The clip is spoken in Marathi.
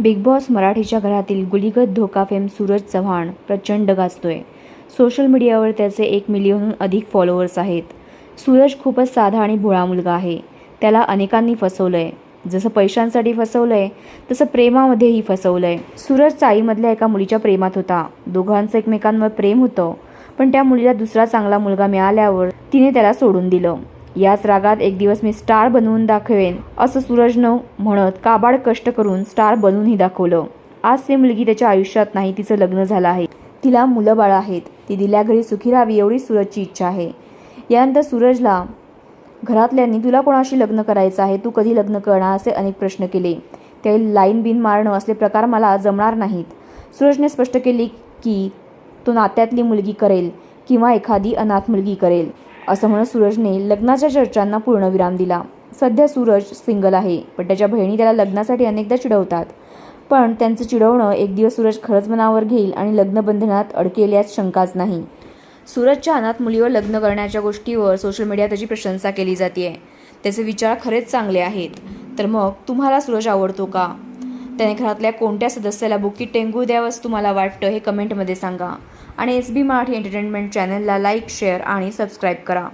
बिग बॉस मराठीच्या घरातील गुलिगत धोका फेम सूरज चव्हाण प्रचंड गाजतोय. सोशल मीडियावर त्याचे एक मिलियनहून अधिक फॉलोअर्स आहेत. सूरज खूपच साधा आणि भोळा मुलगा आहे. त्याला अनेकांनी फसवलंय. जसं पैशांसाठी फसवलंय तसं प्रेमामध्येही फसवलंय. सूरज चाळीमधल्या एका मुलीच्या प्रेमात होता. दोघांचं एकमेकांवर प्रेम होतं. पण त्या मुलीला दुसरा चांगला मुलगा मिळाल्यावर तिने त्याला सोडून दिलं. याच रागात एक दिवस मी स्टार बनवून दाखवेन असं सूरजनं म्हणत काबाड कष्ट करून स्टार बनवूनही दाखवलं. आज ती मुलगी त्याच्या आयुष्यात नाही तिचं लग्न झालं आहे. तिला मुलं बाळ आहेत. ती दिल्या घरी सुखी राहावी एवढी सूरजची इच्छा आहे. यानंतर सूरजला घरातल्यांनी तुला कोणाशी लग्न करायचं आहे? तू कधी लग्न करणार? असे अनेक प्रश्न केले. त्यावेळी लाईन बिन मारणं असले प्रकार मला जमणार नाहीत. सूरजने स्पष्ट केले की तो नात्यातली मुलगी करेल किंवा एखादी अनाथ मुलगी करेल. असं म्हणत सूरजने लग्नाच्या चर्चांना पूर्णविराम दिला. सध्या सूरज सिंगल आहे पण त्याच्या बहिणी त्याला लग्नासाठी अनेकदा चिडवतात. पण त्यांचं चिडवणं एक दिवस सूरज खरंच मनावर घेईल आणि लग्नबंधनात अडकेल्यास शंकाच नाही. सूरजच्या अनाथ मुलीवर लग्न करण्याच्या गोष्टीवर सोशल मीडियात त्याची प्रशंसा केली जाते त्याचे विचार खरेच चांगले आहेत. तर मग तुम्हाला सूरज आवडतो का? त्याने घरातल्या कोणत्या सदस्याला बुकीत टेंगू द्यावंच तुम्हाला वाटतं हे कमेंटमध्ये सांगा. आणि एस बी मराठी एंटरटेनमेंट चॅनलला लाईक शेअर आणि सबस्क्राईब करा.